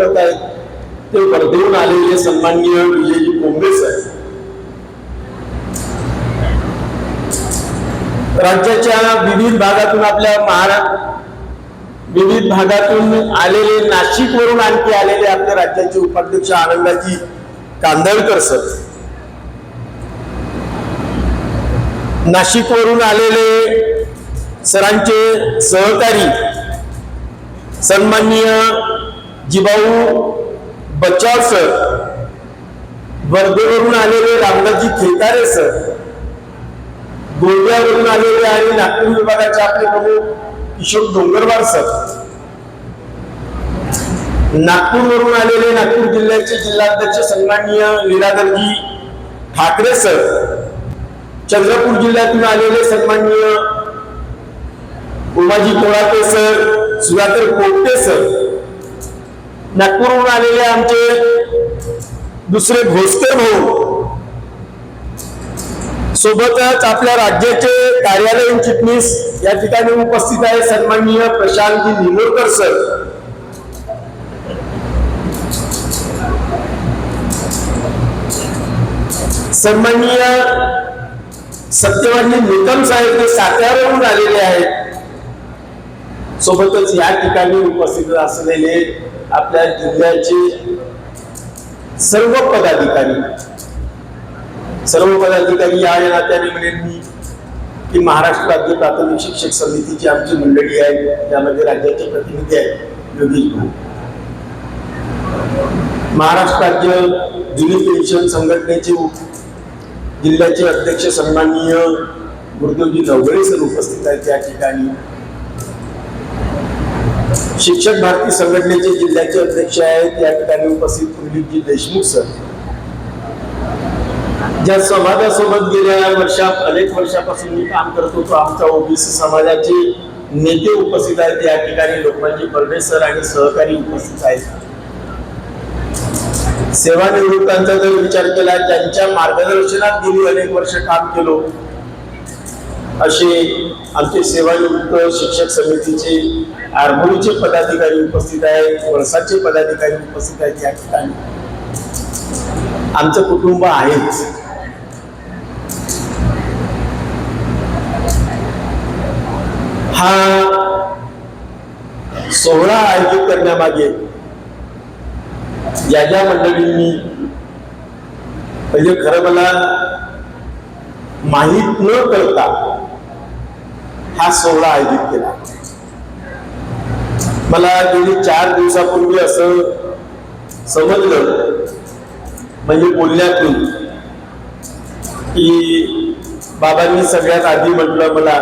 करत आहेत. ते वर्धेहून आलेले सन्माननीय विजयजी कोंबडे साहेब. राज्याच्या विविध भागातून आपल्या महाराष्ट्र विविध भागातून आलेले नाशिक वरून आणखी आलेले आपले राज्याचे उपाध्यक्ष आनंदाजी कांदळकर सर. नाशिक वरून आलेले सरांचे सहकारी सन्माननीय जिभाऊ बच्चाव सर वर्धेवरून आलेले रामदासजी खेतारे सर गोंदियावरून आलेले आणि नागपूर विभागाचे आपले प्रमुख किशोर डोंगरवार सर. नागपूरवरून आलेले नागपूर जिल्ह्याचे जिल्हाध्यक्ष सन्माननीय लीलाधरजी ठाकरे सर. चंद्रपूर जिल्ह्यातून आलेले सन्माननीय उमाजी कोळाते सर सुधाकर कोपटे सर. नागपूरहून आलेले आमचे दुसरे भोसकर भाऊ. सोबतच आपल्या राज्याचे कार्यालयीन चिटणीस या ठिकाणी उपस्थित आहे सन्माननीय प्रशांतजी निमोरकर सर. सन्माननीय सत्यवादी निकम साहेब ते साताऱ्याहून आलेले आहेत. सोबतच या ठिकाणी उपस्थित असलेले आपल्या जिल्ह्याचे सर्व पदाधिकारी. सर्व पदाधिकारी या नात्याने म्हणेन मी की महाराष्ट्र राज्य प्राथमिक शिक्षक समितीची आमची मंडळी आहे त्यामध्ये राज्याचे प्रतिनिधी आहेत योगेश भाऊ. महाराष्ट्र राज्य जुनी पेन्शन संघटनेचे जिल्ह्याचे अध्यक्ष सन्माननीय गुरुदेवजी नवगळे सर उपस्थित आहेत त्या ठिकाणी. शिक्षक भारती संघटनेचे जिल्ह्याचे अध्यक्ष आहेत. या ठिकाणी उपस्थित कुलदीपजी देशमुख सर. ज्या समाजासोबत गेल्या वर्षात अनेक वर्षापासून मी काम करत होतो. आमच्या ओबीसी समाजाचे नेते उपस्थित आहेत. या ठिकाणी लोकमान्य बर्डे सर आणि सहकारी उपस्थित आहेत. सेवानिवृत्तांचा जर विचार केला त्यांच्या मार्गदर्शनात गेली अनेक वर्ष काम केलो. असे आमचे सेवानिवृत्त शिक्षक समितीचे आरमोरीचे पदाधिकारी उपस्थित आहेत वळसाचे पदाधिकारी उपस्थित आहेत या ठिकाणी. आमचं कुटुंब आहेच हा सोहळा आयोजित करण्यामागे ज्या ज्या मंडळींनी म्हणजे खरं मला माहीत न करता हा सोहळा आयोजित केला. मला गेली चार दिवसापूर्वी असं समजलं म्हणजे बोलण्यातून की बाबांनी सगळ्यात आधी म्हटलं मला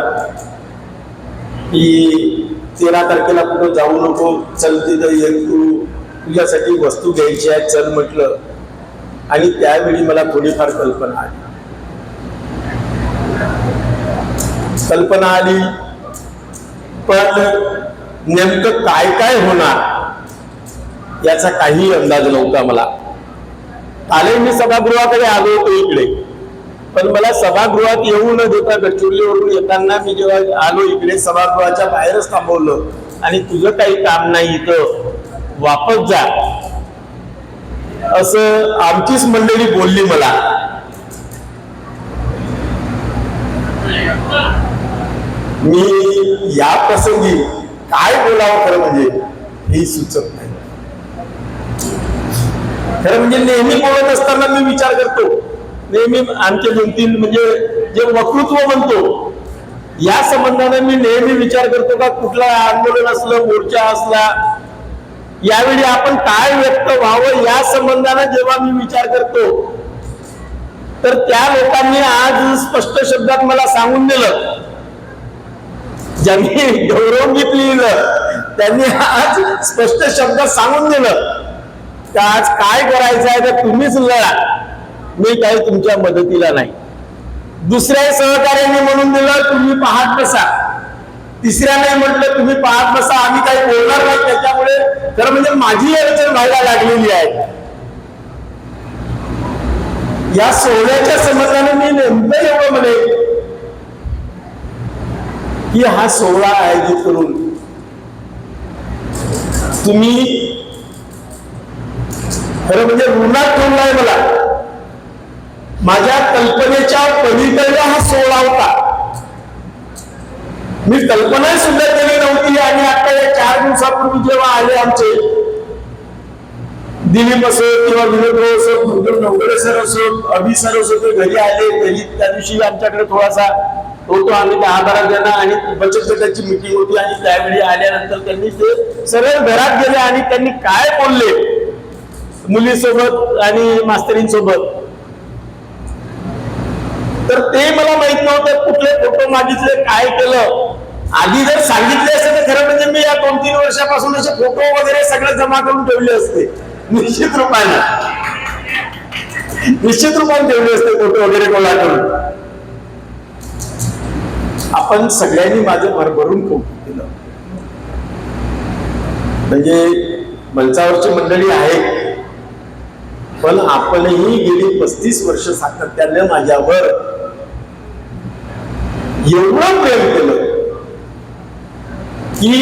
की तेरा तारखेला कुठं जाऊ नको चल तिथं तू तुझ्यासाठी वस्तू घ्यायची आहे चल म्हटलं. आणि त्यावेळी मला थोडीफार कल्पना आली. कल्पना आली. पण नेमकं काय काय होणार याचा काही अंदाज नव्हता मला. आले मी सभागृहाकडे आलो होतो इकडे. पण मला सभागृहात येऊ न देता गडचिरोलीवरून येताना मी जेव्हा आलो इकडे सभागृहाच्या बाहेरच थांबवलं. आणि तुझं काही काम नाही इथं. वापस जा. असं आमचीच मंडळी बोलली मला. मी या प्रसंगी काय बोलावं खरं म्हणजे हे सुचत नाही. खरं म्हणजे नेहमी बोलत असताना मी विचार करतो. नेहमी आमचे दोन तीन म्हणजे जे वक्तृत्व म्हणतो या संबंधाने मी नेहमी विचार करतो का कुठला आंदोलन असलं मोर्चा असला यावेळी आपण काय व्यक्त व्हावं या संबंधाने जेव्हा मी विचार करतो तर त्या लोकांनी आज स्पष्ट शब्दात मला सांगून दिलं. ज्यांनी गौरव गीत लिहिलं त्यांनी आज स्पष्ट शब्दात सांगून दिलं. तर आज काय करायचं आहे तर तुम्हीच लढा. मी काही तुमच्या मदतीला नाही. दुसऱ्या सहकार्याने म्हणून दिलं तुम्ही पाहत बसा. तिसऱ्याने म्हटलं तुम्ही पाहत बसा. आम्ही काही बोलणार नाही त्याच्यामुळे खरं म्हणजे माझी अडचण व्हायला लागलेली आहे. या सोहळ्याच्या समजाने मी नेमकं एवढं म्हणे की हा सोहळा आयोजित करून तुम्ही खरं म्हणजे ऋणात ठेवलाय मला. माझ्या कल्पनेच्या पलीकडे हा सोहळा होता. मी कल्पना सुद्धा केली नव्हती आणि आता या चार दिवसापूर्वी जेव्हा आले आमचे दिलीप असो किंवा विनोद असो मुंबई नवगडे सर असो अभि सर असो ते घरी आले घरी त्या दिवशी आमच्याकडे थोडासा होतो. आम्ही दहा बारा जण आणि बचत गटाची मिटिंग होती आणि त्यावेळी आल्यानंतर त्यांनी ते सरळ घरात गेले आणि त्यांनी काय बोलले? मुलीसोबत आणि मास्तरींसोबत. तर ते मला माहीत नव्हतं कुठले फोटो मागितले काय केलं. आधी जर सांगितले असते तर खरं म्हणजे मी या दोन तीन वर्षापासून असे फोटो वगैरे सगळे जमा करून ठेवले असते. निश्चित रूपाने. निश्चित रूपाने ठेवले असते फोटो वगैरे गोळा करून आपण सगळ्यांनी माझं भरभरून कौतुक केलं म्हणजे मंचावरची मंडळी आहे. पण आपणही गेली पस्तीस वर्ष सातत्याने माझ्यावर एवढं प्रेम केलं की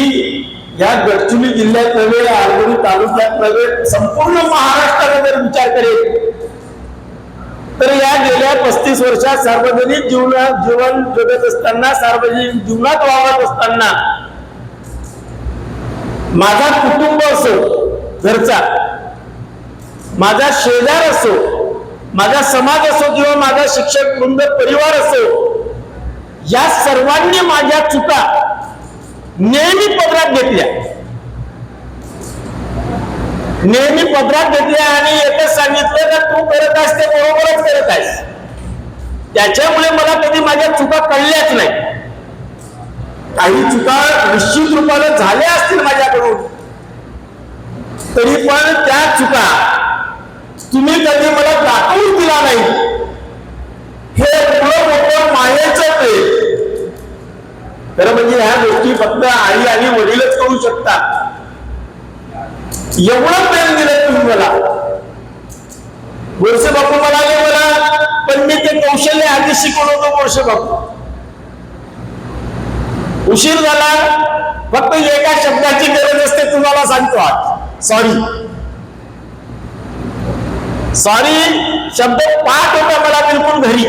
या गडचिरोली जिल्ह्यात नव्हे आरमोरी तालुक्यात नव्हे संपूर्ण महाराष्ट्राला जर विचार करेल तर या गेल्या पस्तीस वर्षात सार्वजनिक जीवनात जीवन जगत असताना सार्वजनिक जीवनात वावरत असताना माझा कुटुंब असो घरचा माझा शेजार असो माझा समाज असो किंवा माझा शिक्षक वृंद परिवार असो या सर्वांनी माझ्या चुका नेहमी पदरात घेतल्या. नेहमी पदरात घेतल्या आणि एकच सांगितलं तर तू करत आहेस ते बरोबरच करत आहेस. त्याच्यामुळे मला कधी माझ्या चुका कळल्याच नाही. काही चुका निश्चित रूपाने झाल्या असतील माझ्याकडून. तरी पण त्या चुका तुम्ही कधी मला दाखवून दिला नाही. हे एवढं मोठं मायेचं प्रेम. खरं म्हणजे ह्या गोष्टी फक्त आई आणि वडीलच करू शकतात. एवढं प्रेम दिलं तुम्ही मला. वर्ष बापू म्हणाले मला पण मी ते कौशल्य आधी शिकवलं होतो वर्ष बापू. उशीर झाला फक्त एका शब्दाची गरज असते तुम्हाला सांगतो आज. सॉरी सॉरी शब्द पाठ होता मला बिलकुल घरी.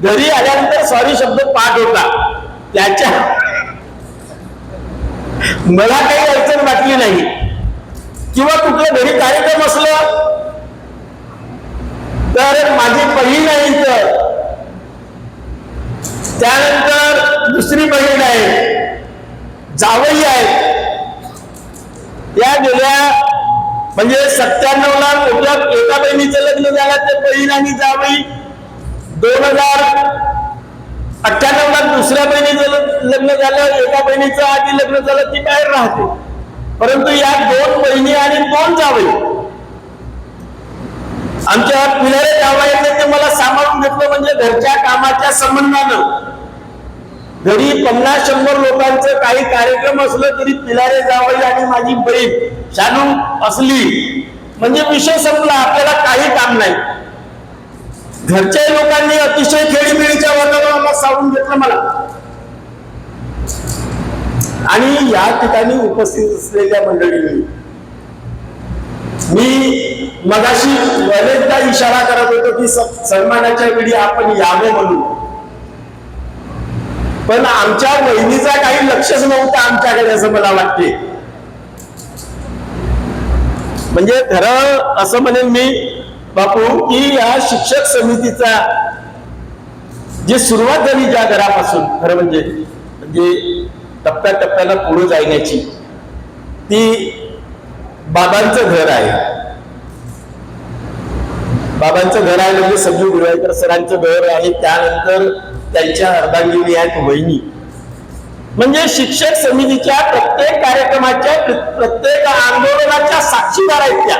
घरी आल्यानंतर सॉरी शब्द पाठ होता. त्याच्या मला काही अडचण वाटली नाही. किंवा कुठलं घरी कार्यक्रम असलं तर माझी बहीण आहे इथं. त्यानंतर दुसरी बहीण आहे जावई आहे. त्या गेल्या म्हणजे सत्त्याण्णव ला मोठ्या एका बहिणीचं लग्न झालं ते बहीण आणि जावई दोन हजार अठ्ठ्याण्णव ला दुसऱ्या बहिणीचं लग्न झालं एका बहिणीचं आधी लग्न झालं ती बाहेर राहते. परंतु या दोन बहिणी आणि दोन जावई. आमच्या पिलारे जावयाने ते मला सांभाळून घेतलं म्हणजे घरच्या कामाच्या संबंधानं. घरी पन्नास शंभर लोकांचं काही कार्यक्रम असलं तरी पिलारे जावई आणि माझी बहीण शानू असली. म्हणजे विषय संपला आपल्याला काही काम नाही. घरच्या लोकांनी अतिशय खेळीमेळीच्या वातावरणाला सांगून घेतलं मला. आणि या ठिकाणी उपस्थित असलेल्या मंडळींनी मी मगाशी बरेचदा इशारा करत होतो की सन्मानाच्या वेळी आपण यावं म्हणून. पण आमच्या वहिनीचा काही लक्षच नव्हतं आमच्याकडे असं मला वाटते. म्हणजे खरं असं म्हणेन मी बापू की या शिक्षक समितीचा जी सुरुवात झाली ज्या घरापासून खरं म्हणजे म्हणजे टप्प्याटप्प्याला पुढे जाण्याची ती बाबांचं घर आहे. बाबांचं घर आहे म्हणजे संजू गुरवाईकर सरांचं घर आहे त्यानंतर त्यांच्या अर्धांगिनी आहेत वहिनी. म्हणजे शिक्षक समितीच्या प्रत्येक कार्यक्रमाच्या प्रत्येक आंदोलनाच्या साक्षीदार आहेत त्या.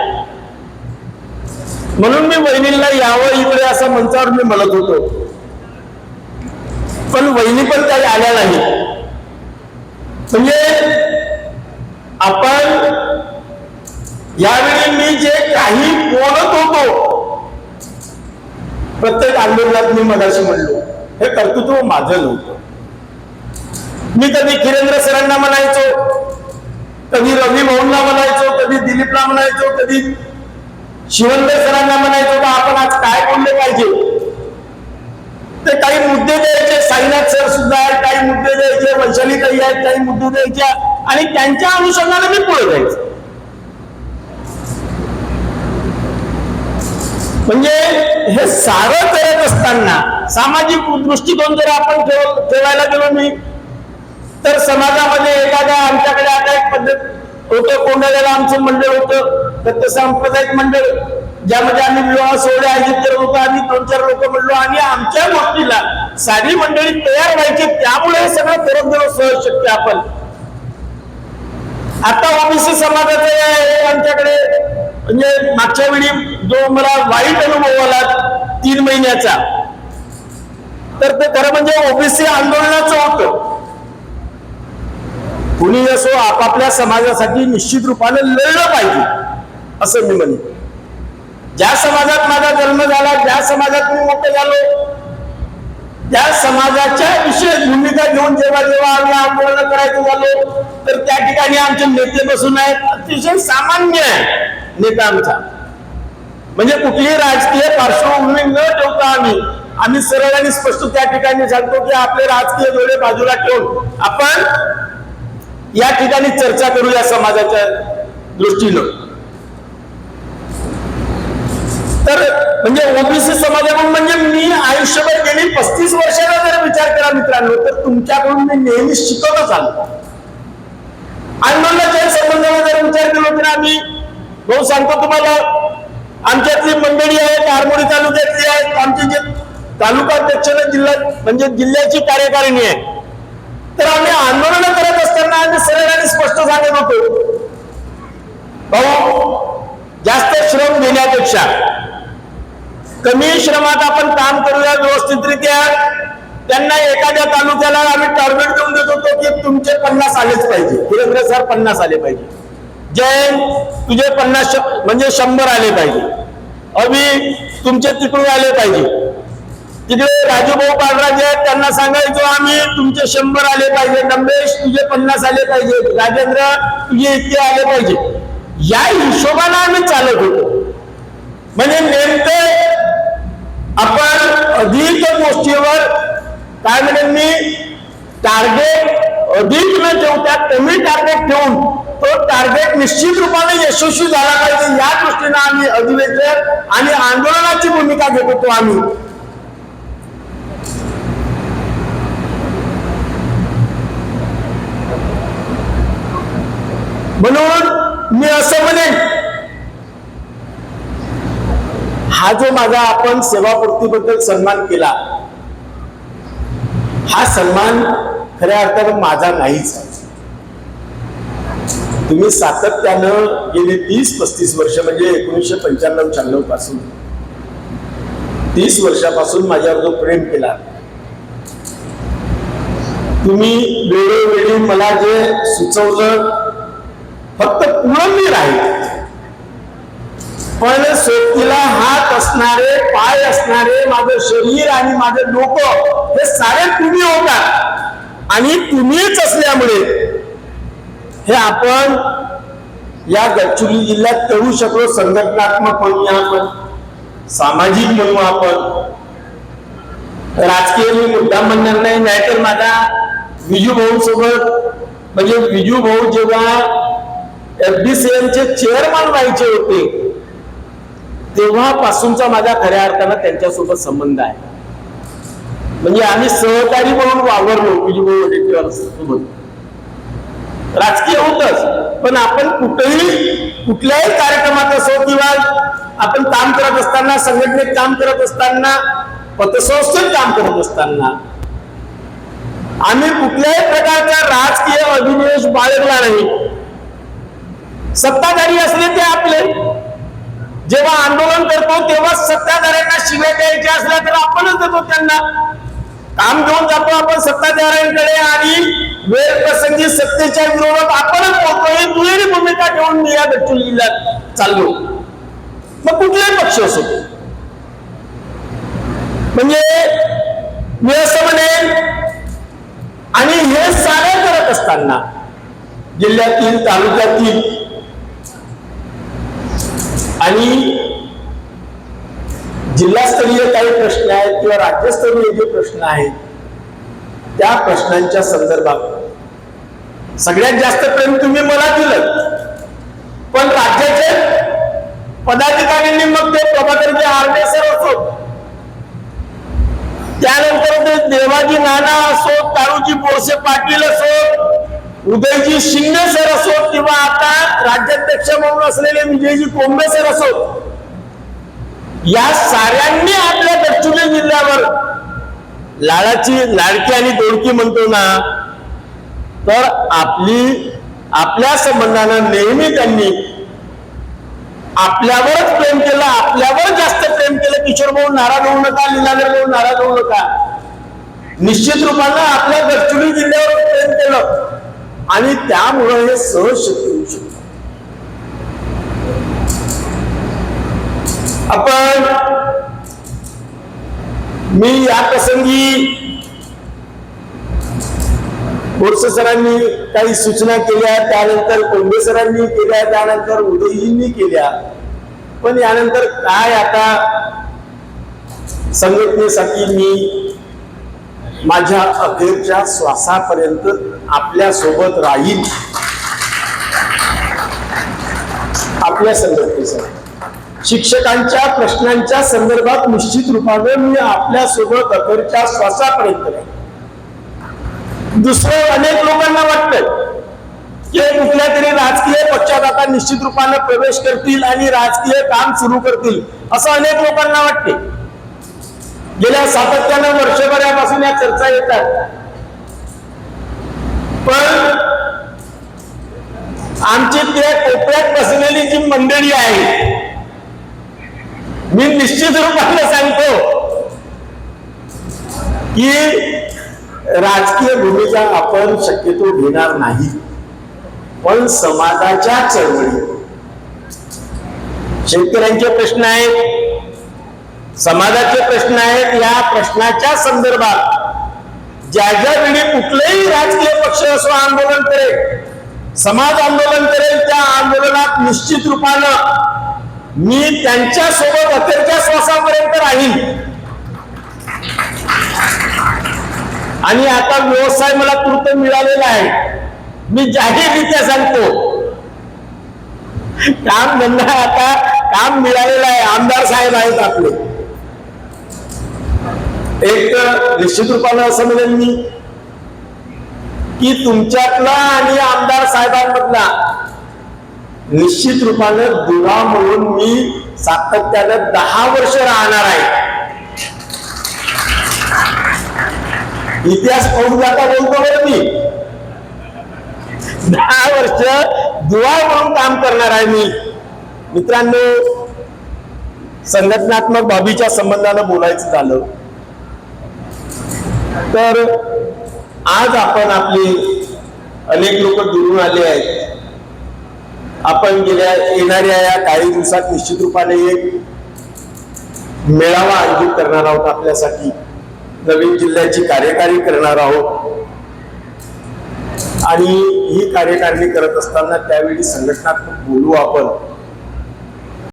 म्हणून मी वहिनीला यावं इकडे असं मंचावर मी म्हणत होतो. पण वहिनी पण काही आल्या नाही म्हणजे आपण यावेळी मी जे काही बोलत होतो प्रत्येक आंदोलनात मी मगाशी म्हणलो हे कर्तृत्व माझं नव्हतं. मी कधी किरेंद्र सरांना म्हणायचो कधी रवी भाऊंना म्हणायचो कधी दिलीपला म्हणायचो कधी शिवंत सरांना म्हणायचो का आपण आज काय बोलले पाहिजे? ते काही मुद्दे द्यायचे. साईनाथ सर सुद्धा आहेत काही मुद्दे द्यायचे. वैशाली काही आहेत काही मुद्दे द्यायचे. आणि त्यांच्या अनुषंगाने मी पुढे जायचं. म्हणजे हे सारं करत असताना सामाजिक दृष्टिकोन जर आपण ठेव ठेवायला गेलो मी तर समाजामध्ये एखाद्या आमच्याकडे आता एक पद्धत होतं कोंडाळ्याला आमचं मंडळ होतं तर संप्रदायिक मंडळ ज्यामध्ये आम्ही विवाह सोहळे आयोजित करत लोक आम्ही दोन चार लोक म्हणलो आणि आमच्या गोष्टीला साधी मंडळी तयार व्हायची त्यामुळे हे सगळं करत गेलो सहज शक्य आपण. आता ओबीसी समाजाचं आमच्याकडे म्हणजे मागच्या वेळी जो मला वाईट अनुभव आला तीन महिन्याचा तर ते खरं म्हणजे ओबीसी आंदोलनाचं होतं. कुणी असो आपापल्या समाजासाठी निश्चित रूपाने लढलं पाहिजे असं मी म्हणतो ज्या समाजात माझा जन्म झाला ज्या समाजात मी मोठं झालो त्या समाजाच्या विशेष भूमिका घेऊन जेव्हा जेव्हा आम्ही आंदोलन करायचं झालो तर त्या ठिकाणी आमचे नेते बसून आहेत. अतिशय सामान्य आहे नेता आमचा. म्हणजे कुठलीही राजकीय पार्श्वभूमी न ठेवता आम्ही आम्ही सरळ आणि स्पष्ट त्या ठिकाणी सांगतो की आपले राजकीय डोळे बाजूला ठेवून आपण या ठिकाणी चर्चा करूया समाजाच्या दृष्टीनं. तर म्हणजे ओबीसी समाजाकडून म्हणजे मी आयुष्यभर गेली पस्तीस वर्षाला जर विचार करा मित्रांनो तर तुमच्याकडून मी नेहमी शिकवतच आलो. आंदोलनाच्या संबंधाने जर विचार केला तर आम्ही भाऊ सांगतो तुम्हाला आमच्यातली मंडळी आहेत आरमोडी तालुक्यातली आहेत आमचे जे तालुका अध्यक्ष जिल्हा म्हणजे जिल्ह्याची कार्यकारिणी आहे तर आम्ही आंदोलन करत असताना आम्ही सरळ आणि स्पष्ट सांगत होतो भाऊ जास्त श्रम घेण्यापेक्षा कमी श्रमात आपण काम करूया व्यवस्थितरित्या. त्यांना एखाद्या तालुक्याला आम्ही टार्गेट देऊन देत होतो की तुमचे पन्नास आलेच पाहिजे. सुरेंद्र सर पन्नास आले पाहिजे. जैन तुझे पन्नास म्हणजे शंभर आले पाहिजे. अभि तुमचे तिकडून आले पाहिजे. तिकडे राजूभाऊ पालराजे आहेत त्यांना सांगायचो आम्ही तुमचे शंभर आले पाहिजे. नंबेश तुझे पन्नास आले पाहिजे. राजेंद्र तुझे इतके आले पाहिजे. या हिशोबाने आम्ही चालत होतो. म्हणजे नेमके आपण अधिक गोष्टीवर काय म्हणेन मी टार्गेट अधिक न ठेवता कमी टार्गेट ठेवून तो टार्गेट निश्चित रूपाने यशस्वी झाला पाहिजे. या दृष्टीनं आम्ही अधिवेशन आणि आंदोलनाची भूमिका घेत होतो आम्ही. म्हणून मी असं म्हणेन हा जो माझा आपण सेवापूर्तीबद्दल सन्मान केला हा सन्मान खऱ्या अर्थानं माझा नाहीच तुम्ही सातत्यानं गेले तीस पस्तीस वर्ष म्हणजे एकोणीसशे पंच्याण्णव शहाण्णवपासून तीस वर्षापासून माझ्यावर जो प्रेम केला तुम्ही वेळोवेळी मला जे सुचवलं फक्त पुढं मी राहील पण सोबती असणारे पाय असणारे माझं शरीर आणि माझं लोक हे सारे तुम्ही होता आणि तुम्हीच असल्यामुळे हे आपण या गडचिरोली जिल्ह्यात करू शकलो संघटनात्मक म्हणूया आपण सामाजिक म्हणू आपण. राजकीय मी मुद्दा म्हणणार नाही नाहीतर माझा विजू भाऊ सोबत म्हणजे विजू भाऊ जेव्हा एफडीसीएम चे चेअरमन व्हायचे होते तेव्हापासूनचा माझा खऱ्या अर्थानं त्यांच्यासोबत संबंध आहे. म्हणजे आम्ही सहकारी म्हणून वावरलो विजूभाऊ वडेट्टीवार सोबत राजकीय होतच पण आपण कुठेही कुठल्याही कार्यक्रमात असो किंवा आपण काम करत असताना संघटनेत काम करत असताना पतसंस्थेत काम करत असताना आम्ही कुठल्याही प्रकारचा राजकीय अभिनिवेश बाळगला नाही. सत्ताधारी असले ते आपले. जेव्हा आंदोलन करतो तेव्हा सत्ताधाऱ्यांना शिव्या द्यायच्या असल्या तर आपणच देतो त्यांना. काम घेऊन जातो आपण सत्ताधाऱ्यांकडे आणि वेळ प्रसंगी सत्तेच्या विरोधात आपणच बोलतो. ही दुहेरी भूमिका घेऊन मी या गडचिरोली जिल्ह्यात चाललो. मग कुठलाही पक्ष असो? म्हणजे मी असं म्हणेन आणि हे सारे करत असताना जिल्ह्यातील तालुक्यातील आणि जिल्हास्तरीय काही प्रश्न आहेत किंवा राज्यस्तरीय जे प्रश्न आहेत त्या प्रश्नांच्या संदर्भात. सगळ्यात जास्त प्रेम तुम्ही मला दिलं. पण राज्याचे पदाधिकाऱ्यांनी मग ते प्रभाकरचे आरडे सर असो त्यानंतर ते देवाजी नाना असो तारुजी बोरसे पाटील असो उदयजी शिंदे सर असो किंवा आता राज्याध्यक्ष म्हणून असलेले विजयजी कोंबे सर असो या साऱ्यांनी आपल्या गडचिरोली जिल्ह्यावर लाडाची लाडकी आणि दोडकी म्हणतो ना तर आपली आपल्या संबंधानं नेहमी त्यांनी आपल्यावरच प्रेम केलं आपल्यावर जास्त प्रेम केलं. किशोर भाऊ नाराज होऊ नका लीलाधर भाऊ नाराज होऊ नका. निश्चित रूपानं आपल्या गडचिरोली जिल्ह्यावर प्रेम केलं. आणि त्यामुळं हे सहज शक्य होऊ शकतं. आपण मी या प्रसंगी बोरसे सरांनी काही सूचना केल्या त्यानंतर कोंबे सरांनी केल्या त्यानंतर उदयजींनी केल्या. पण यानंतर काय आता संघटनेसाठी मी माझ्या अखेरच्या श्वासापर्यंत आपल्यासोबत राहील. आपल्या संघटनेसाठी शिक्षकांच्या प्रश्नांच्या संदर्भात निश्चित रूपाने मी आपल्यासोबत अखेरच्या श्वासापर्यंत राहील. दुसरं अनेक लोकांना वाटतं की कुठल्या तरी राजकीय पक्षात आता निश्चित रूपाने प्रवेश करतील आणि राजकीय काम सुरू करतील असं अनेक लोकांना वाटते गेल्या सातत्यानं वर्षभरापासून या चर्चा येतात पण आमची त्या कोपऱ्यात बसलेली जी मंडळी आहे मी निश्चित रूपाने सांगतो की राजकीय भूमिका आपण शक्यतो घेणार नाही पण समाजाच्या चळवळी शेतकऱ्यांचे प्रश्न आहेत समाजाचे प्रश्न आहेत या प्रश्नाच्या संदर्भात ज्या ज्या वेळी कुठलेही राजकीय पक्ष असो आंदोलन करेल समाज आंदोलन करेल त्या आंदोलनात निश्चित रूपानं मी त्यांच्यासोबत अखेरच्या श्वासापर्यंत राहील आणि आता व्यवसाय मला पूर्त मिळालेला आहे. मी जाहीररित्या सांगतो. काम धंदा आता काम मिळालेलं आहे. आमदार साहेब आहेत आपले. एक तर निश्चित रूपानं असं म्हणेल मी की तुमच्यातला आणि आमदार साहेबांमधला निश्चित रूपानं दुरा म्हणून मी सातत्यानं दहा वर्ष राहणार आहे. इतिहास पाहून जाता बोलतो बरं मी. दहा वर्ष दुवा म्हणून काम करणार आहे मी. मित्रांनो संघटनात्मक बाबीच्या संबंधानं बोलायचं झालं. तर आज आपण आपली अनेक लोक दुरून आले आहेत. आपण गेल्या येणाऱ्या या काही दिवसात निश्चित रूपाने एक मेळावा आयोजित करणार आहोत आपल्यासाठी. नवीन जिल्ह्याची कार्यकारी करणार आहोत. आणि ही कार्यकारिणी करत असताना त्यावेळी संघटनात्मक बोलू आपण.